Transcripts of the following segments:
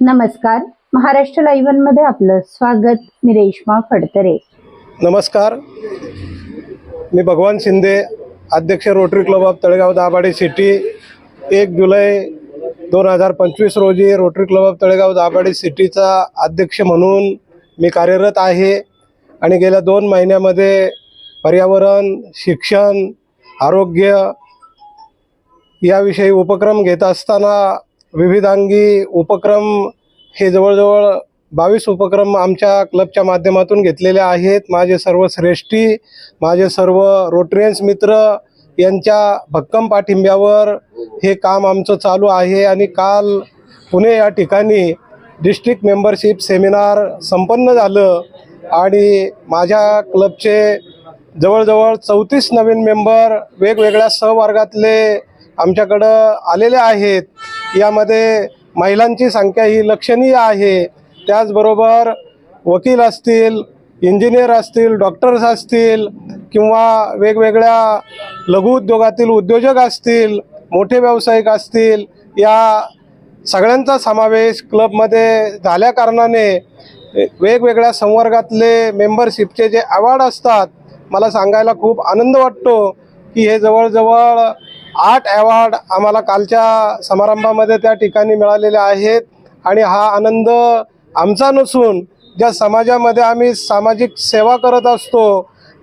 नमस्कार. महाराष्ट्र लाईव्हमध्ये आपलं स्वागत. मी रेश्मा फडतरे. नमस्कार. मी भगवान शिंदे अध्यक्ष Rotary club of Talegaon Dabhade city एक जुलै दोन हजार पंचवीस रोजी Rotary club of Talegaon Dabhade सिटीचा अध्यक्ष म्हणून मी कार्यरत आहे. आणि गेल्या दोन महिन्यामध्ये पर्यावरण शिक्षण आरोग्य याविषयी उपक्रम घेत असताना विविधांगी उपक्रम हे जवळजवळ बावीस उपक्रम आमच्या क्लबच्या माध्यमातून घेतलेले आहेत. माझे सर्व श्रेष्ठी माझे सर्व रोटरियन्स मित्र यांच्या भक्कम पाठिंब्यावर हे काम आमचं चालू आहे आणि काल पुणे या ठिकाणी डिस्ट्रिक्ट मेंबरशिप सेमिनार संपन्न झालं आणि माझ्या क्लबचे जवळजवळ चौतीस नवीन मेंबर वेगवेगळ्या सहवर्गातले आमच्याकडं आलेले आहेत. यामध्ये महिलांची संख्या ही लक्षणीय आहे. त्याचबरोबर वकील असतील इंजिनियर असतील डॉक्टर्स असतील किंवा वेगवेगळ्या लघुउद्योगातील उद्योजक असतील मोठे व्यावसायिक असतील या सगळ्यांचा समावेश क्लबमध्ये झाल्या कारणाने वेगवेगळ्या संवर्गातले मेंबरशिपचे जे अवॉर्ड असतात मला सांगायला खूप आनंद वाटतो की हे जवळजवळ आठ अवॉर्ड आम्हाला कालच्या समारंभामध्ये त्या ठिकाणी मिळालेले आहेत. आणि हा आनंद आमचा नसून ज्या समाजामध्ये आम्ही सामाजिक सेवा करत असतो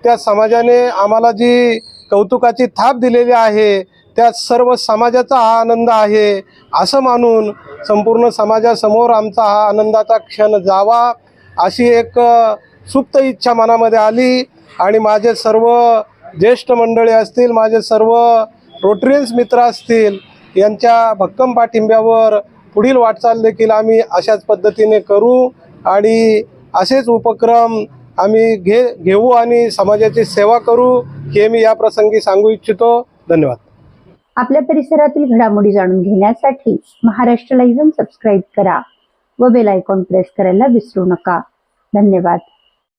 त्या समाजाने आम्हाला जी कौतुकाची थाप दिलेली आहे त्या सर्व समाजाचा हा आनंद आहे असं मानून संपूर्ण समाजासमोर आमचा हा आनंदाचा क्षण जावा अशी एक सुप्त इच्छा मनामध्ये आली. आणि माझे सर्व ज्येष्ठ मंडळी असतील माझे सर्व रोटरियन्स मित्र असतील यांच्या भक्कम पाठिंब्यावर पुढील वाटचाल देखील आम्ही अशाच पद्धतीने करू आणि असेच उपक्रम आम्ही घे घेऊ आणि समाजाची सेवा करू हे मी या प्रसंगी सांगू इच्छितो. धन्यवाद. आपल्या परिसरातील घडामोडी जाणून घेण्यासाठी महाराष्ट्र लाईव्ह सबस्क्राईब करा व बेल आयकॉन प्रेस करायला विसरू नका. धन्यवाद.